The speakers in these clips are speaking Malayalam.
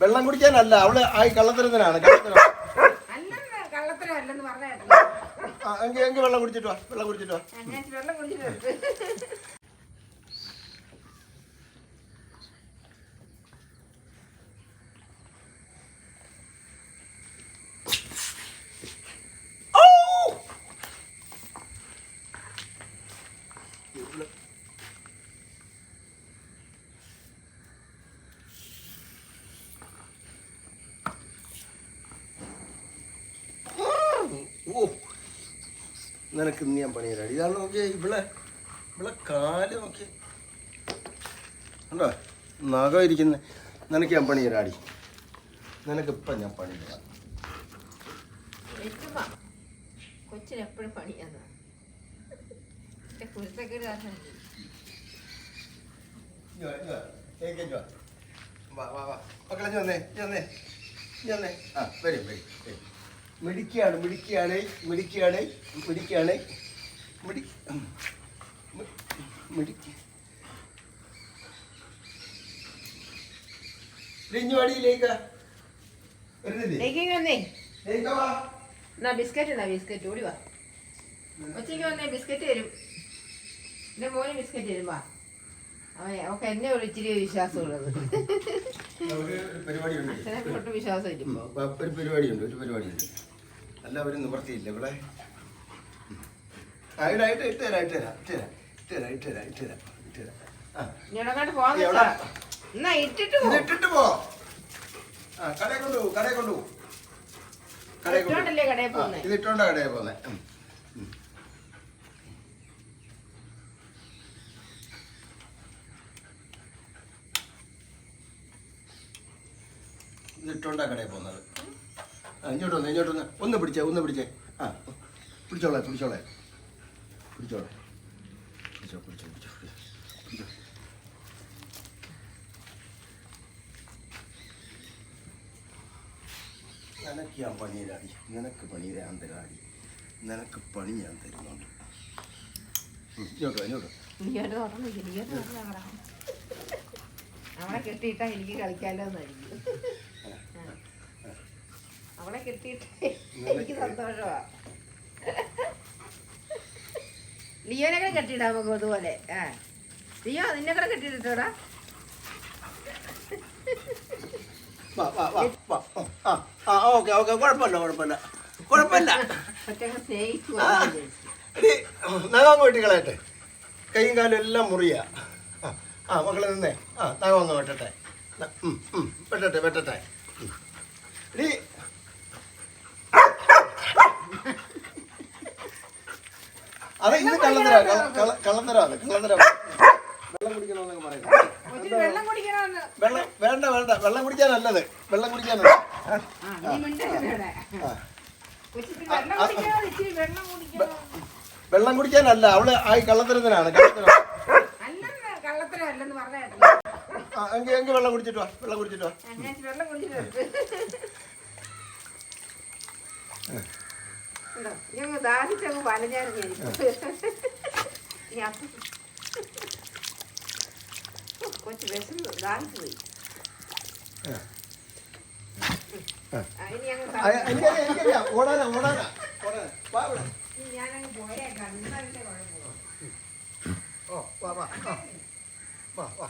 വെള്ളം കുടിക്കാനല്ല അവൾ ആ കള്ളത്തരത്തിനാണ് കള്ളത്തരം എങ്കിൽ വെള്ളം കുടിച്ചിട്ടോ വെള്ളം കുടിച്ചിട്ടോ വെള്ളം കുടിച്ചിട്ട് ഓ നിനക്ക് ഇന്ന് ഞാൻ പണിയരാടി ഇതാണ് നോക്കിയേ ഇവിടെ ഇവിടെ കാൽ നോക്കി കണ്ടോ? നഖം ഇരിക്കുന്ന. നിനക്ക് ഞാൻ പണിയരാടി നിനക്കിപ്പം ഞാൻ പണി തരാം കൊച്ചിനെപ്പോഴും കുരുത്തക്കേട് കാരണം വാ. മക്കളെ ഇങ്ങ് വന്നേ, വന്നേ. ആ, വരും, വരും, വരും. മിടിക്കാണ് മിടിക്കുകയാണ് മിടിക്കുകയാണ് മിടിക്കുകയാണ് മിടി മി- മിടിക്ക ഇഞ്ഞു വടിയിലേക്ക് വരുന്നില്ലേ? ലേക്കിങ് വന്നേ. ലേക്ക് വാ. എന്നാ ബിസ്ക്കറ്റ് എന്നാ ബിസ്ക്കറ്റ്? ഓടി വാ. വന്നേ ബിസ്ക്കറ്റ് തരും. എന്റെ മോന് ബിസ്ക്കറ്റ് തരും വാ. അവക്ക് എന്നെ ഒരു ഇച്ചിരി വിശ്വാസമുള്ളത്. ഒട്ടും വിശ്വാസം ഒരു പരിപാടിയുണ്ട് ഒരു പരിപാടിയുണ്ട്. അല്ല ഒരു നിവർത്തിയില്ല ഇവിടെ? ആയിട്ട് ഇടാ ഇട്ട് തരാം ഇട്ട് തരാം ഇട്ട് തരാം ഇട്ട് തരാം ഇട്ട് തരാം ഇട്ട് തരാം ഇട്ട് തരാം. ഇട്ടിട്ട് പോ. ഇട്ടിട്ട് പോ. ആ കടയിൽ കൊണ്ടുപോകും കടയിൽ കൊണ്ടുപോകും കടയിൽ കൊണ്ടുപോകും പോകുന്നേ? ഇത് ഇട്ടോണ്ടാ കടയിൽ പോകുന്നത് ഇത് കടയിൽ പോകുന്നത്. ഇങ്ങോട്ട് വന്ന് ഇങ്ങോട്ട് വന്ന്. ഒന്ന് പിടിച്ചേ ഒന്ന് പിടിച്ചേ. ആ പിടിച്ചോളെ പിടിച്ചോളെ. പിടിച്ചോളെ. പിടിച്ചോ പിടിച്ചോ പിടിച്ചോ നിനക്ക് ഞാൻ പണിയിലാടി നിനക്ക് പണി തരാൻ തരാടി നിനക്ക് പണി ഞാൻ തരുന്നുണ്ട്. ഇങ്ങോട്ട് കെട്ടിയിട്ടാ എനിക്ക് കളിക്കാലോ എന്നായിരിക്കും അവളെ കിട്ടിയിട്ട് എനിക്ക് സന്തോഷമാ ലിയോനൊക്കെ കെട്ടിയിടാ നമുക്ക് അതുപോലെ ആ. ലിയോ നിന്നെ കൂടെ കെട്ടിയിട്ടോടാ ഓക്കെ ഓക്കെ കുഴപ്പമില്ല കുഴപ്പമില്ല. കുഴപ്പമില്ല. നഖം കളയട്ടെ കൈയും കാലും എല്ലാം മുറിയാ. ആ, മക്കളെ നിന്നേ. ആ നഖം വന്ന് വെട്ടട്ടെ. വെട്ടട്ടെ വെട്ടട്ടെ. അതെ ഇത് കള്ളത്തരാ കള്ളത്തരാ വെള്ളം കുടിക്കണമെന്നൊക്കെ പറയുന്നത് വെള്ളം കുടിക്കണമെന്ന് വെള്ളം വേണ്ട വേണ്ട. വെള്ളം കുടിക്കാനല്ലത് വെള്ളം കുടിക്കാനല്ല. വെള്ളം കുടിക്കാനല്ല അവൾ ആ കള്ളത്തരത്തിനാണ് കള്ളത്തരം വെള്ളം കുടിച്ചിട്ട് വാ വെള്ളം കുടിച്ചിട്ട് വാ. ഞാൻ കുടിച്ചിട്ടുണ്ട് ഞങ്ങൾ ദാഹിച്ചങ്ങ് വലഞ്ഞായിരുന്നു കൊച്ചു വിശന്ന് ദാഹിച്ചു പോയി. എനിക്കറിയാം ഓടാനാ ഓടാനാ. ഓടാനാ. ഞാനങ്ങ് പോയേക്കാം. ഇന്നലെ കുഴപ്പമില്ല ഓ വാ വാ. വാ വാ.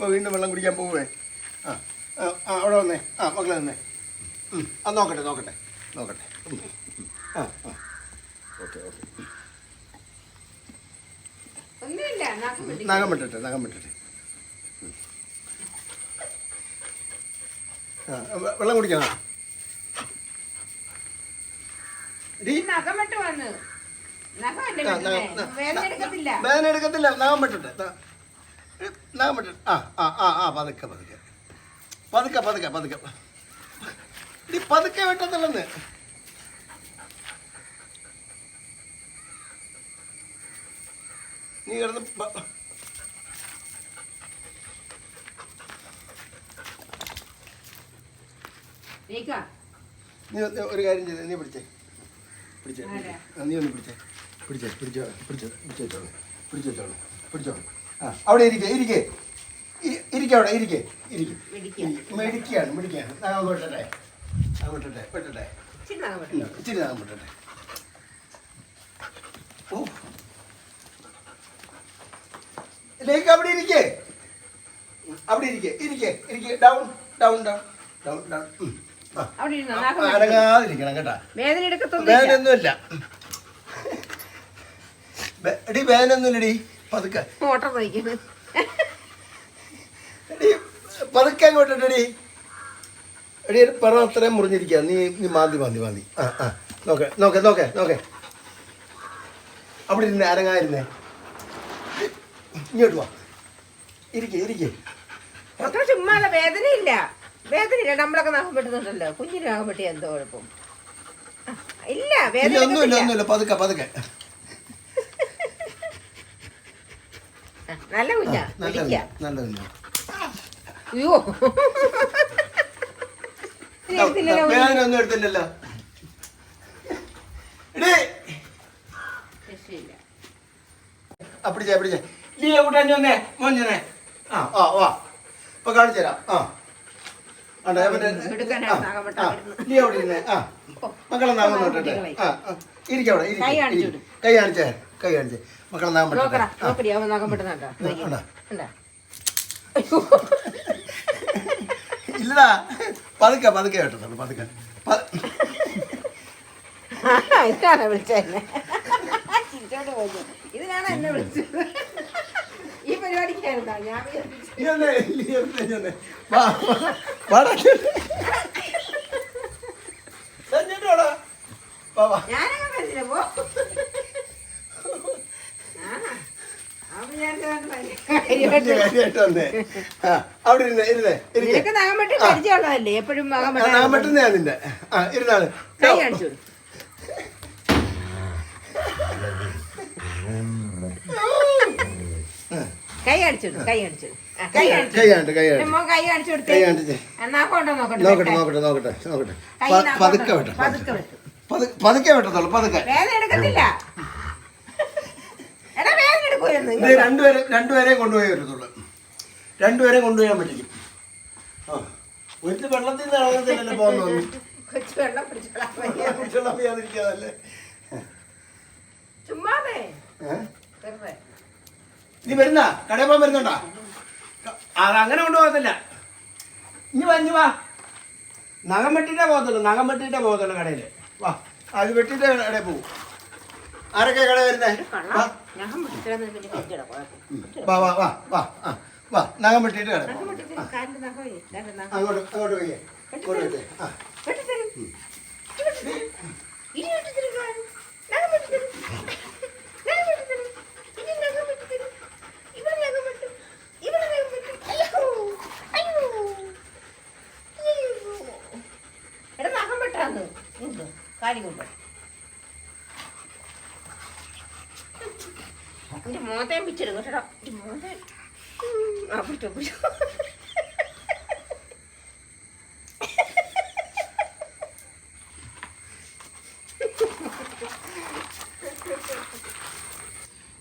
ഇനിയിപ്പോ വീണ്ടും വെള്ളം കുടിക്കാൻ പോവേ ആ അവിടെ വന്നേ. ആ മക്കളെ വന്നേ. ആ നോക്കട്ടെ നോക്കട്ടെ. നോക്കട്ടെ. ആ ആ. Okay okay. നഖം വിട്ടിട്ടെ നഖം വിട്ടിട്ടെ. ആ വെള്ളം കുടിക്കണം വേദന എടുക്കത്തില്ല. നഖം വിട്ടട്ടെ. ആ ആ ആ ആ പതുക്കെ പതുക്കെ. പതുക്കെ പതുക്കെ പതുക്കെ. നീ പതുക്കെ വെട്ടത്തില്ലെന്ന്. നീ കിടന്ന് നീ ഒരു കാര്യം ചെയ്തേ നീ പിടിച്ചേ. പിടിച്ചേ? നീ ഒന്ന് പിടിച്ചേ പിടിച്ചേ പിടിച്ചോ പിടിച്ചോ പിടിച്ചോ പിടിച്ചോ പിടിച്ചോ. അവിടെ ഇരിക്കെ ഇരിക്കെ. ഇരി- ഇരിക്കെ അവിടെ ഇരിക്കെ. ഇരിക്കും. മെടിക്കുകയാണ് മെടിക്കുകയാണ് ആ വിട്ടട്ടെ ആ വിട്ടട്ടെ വിട്ടട്ടെ ഇച്ചിരി നാഗം വിട്ടട്ടെ ഓ. ലേക്ക് അവിടെ ഇരിക്കേ. അവിടെ ഇരിക്കേ ഇരിക്കേ ഇരിക്കേ. Down down down down down നാഗം. അനങ്ങാതിരിക്കണം കേട്ടാ. വേദന വേ- എടി വേനൊന്നുമില്ലടി പതുക്കെ. മോട്ടർ എടി പതുക്കെ അങ്ങോട്ട് എടി. എടി പറ അത്രയും മുറിഞ്ഞിരിക്കുക നീ നീ മാന്തി മാന്തി മാന്തി. ആ ആ. നോക്കെ നോക്കെ നോക്കെ നോക്കെ. അവിടെ ഇരുന്നേ അരങ്ങായിരുന്നേ ഇങ്ങോട്ട് വാ. ഇരിക്കേ ഇരിക്കേ. അത്ര ചുമ്മാതെ വേദനയില്ല. വേദനയില്ല. നമ്മളൊക്കെ നാഹം പെട്ടുന്നുണ്ടല്ലോ. കുഞ്ഞിന് പെട്ടി എന്തോ കുഴപ്പം. ഇല്ല വേദന ഒന്നുമില്ല ഒന്നുമില്ല. പതുക്കെ പതുക്കെ. നല്ല കുഞ്ഞാ. നല്ല അയ്യോ. എടുത്തില്ലല്ലോ പിടിച്ചേ നീ കൂട്ടാൻ വന്നേ? മോഞ്ഞനെ ആ ആ വാ ഇപ്പൊ കാണിച്ചു തരാം. നീ ഇരുന്നേ? ആ. മക്കളെ നാളെ നോട്ടെ ആ ഇരിക്കവിടെ കൈ കാണിച്ചേ കൈ കാണിച്ചേ. മക്കളെ നോക്കടാ നോക്കടി അവൻ നാഗം ഇല്ലടാ പതുക്കെ പതുക്കെ കേട്ടോ പതുക്കെ. പ- ഇതിനാണ് വിളിച്ചെന്നെ ചിരിച്ചോണ്ട് പോയി ഇതിനാണ് എന്നെ വിളിച്ചത്? ഈ പരിപാടിക്കായിരുന്നോ? ഞാൻ വിചാരിച്ചു. നീ വന്നേ, നീ വന്നേ, നീ വന്നേ. വാ, വാ, വാടാ. ദാ ഇങ്ങോട്ട് വാടാ. വാ, വാ. ഞാനങ്ങ് വരുന്നില്ല പോ ആ, അവൻ വിചാരിച്ചതാണ് ഭയങ്കര വലിയ കാര്യമായിട്ട്. കാര്യമായിട്ട് വന്നേ. ആ, അവിടെ ഇരുന്നേ ഇരിക്കെ. പരിചയമുള്ളതല്ലേ? എപ്പോഴും ആ ഇരുന്നാണ് കൈ കാണിച്ചു. കൈ കാണിച്ചു കൈ കാണിച്ചു കൈ കാണിച്ചു കൈ കാണിച്ചു കൈ കാണിച്ചേ. നോക്കട്ടെ നോക്കട്ടെ നോക്കട്ടെ നോക്കട്ടെ പതുക്കെ. പതുക്കെ. പതുക്കെ വെട്ടത്തുള്ളൂ പതുക്കെ. വേദന എടുക്കത്തില്ല. എടുക്കൂലെന്ന് ഇത് രണ്ടുപേരെ കൊണ്ടുപോയി വരത്തുള്ളൂ. രണ്ടുപേരെയും കൊണ്ടുപോയാൻ പറ്റിക്കും. ആ ഒരു വെള്ളത്തിൽ നിന്ന് ഇറങ്ങത്തില്ലല്ലോ പോകുന്നു കൊച്ചു വെള്ളം പിടിച്ചോളാം വയ്യ. കുട്ടികളെ ചെയ്യാതിരിക്കാതല്ലേ ചുമ്മാതെ. ഏഹ് വെറുതെ. നീ വരുന്ന? കടയിൽ പോകാൻ വരുന്നുണ്ടോ? അത് അങ്ങനെ കൊണ്ടുപോകത്തില്ല. ഇനി വാ ഇനി വാ. നഖം വെട്ടിട്ടേ പോകത്തുള്ളൂ നഖം വെട്ടിട്ടേ പോകത്തുള്ളൂ കടയിൽ വാ അത് വെട്ടിട്ടേ കടയിൽ പോകും ആരൊക്കെ കട വരുന്നേ? വാ. വാ വാ വാ വാ നഖം വെട്ടിട്ട് കട നഖം വെട്ടിത്തരും, കാലിന്റെ നഖമേ, ദാണ്ടെ നഖം. അങ്ങോട്ട് അങ്ങോട്ട് പോയി അങ്ങോട്ട് വെച്ചേ ആ. വെട്ടിത്തരും. ഇനി വെട്ടിത്തരും കാൽ. നഖം വെട്ടിത്തരും. നഖം വെട്ടിത്തരും. ഇനി നഖം വെട്ടിത്തരും. ഇവിടെ നഖം വെട്ടും. ഇവിടെ നഖം വെട്ടും. അയ്യോ. അയ്യോ. അയ്യോ. എടാ നഖം വെട്ടാന്ന് നിന്ന് കാര്യം കൊണ്ട് എന്റെ മോതയും മോതയും ആ പിടിച്ചോ പിടിച്ചോ.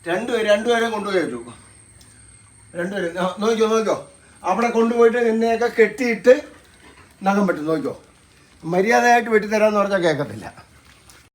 രണ്ടുപേരും രണ്ടുപേരെ കൊണ്ടുപോയി വരൂ രണ്ടുപേരും നോക്കിയോ നോക്കിക്കോ അവിടെ കൊണ്ടുപോയിട്ട് നിന്നെയൊക്കെ കെട്ടിയിട്ട് നഖം വെട്ടും നോക്കിക്കോ. മര്യാദയായിട്ട് വെട്ടിത്തരാന്ന് പറഞ്ഞാൽ കേൾക്കത്തില്ല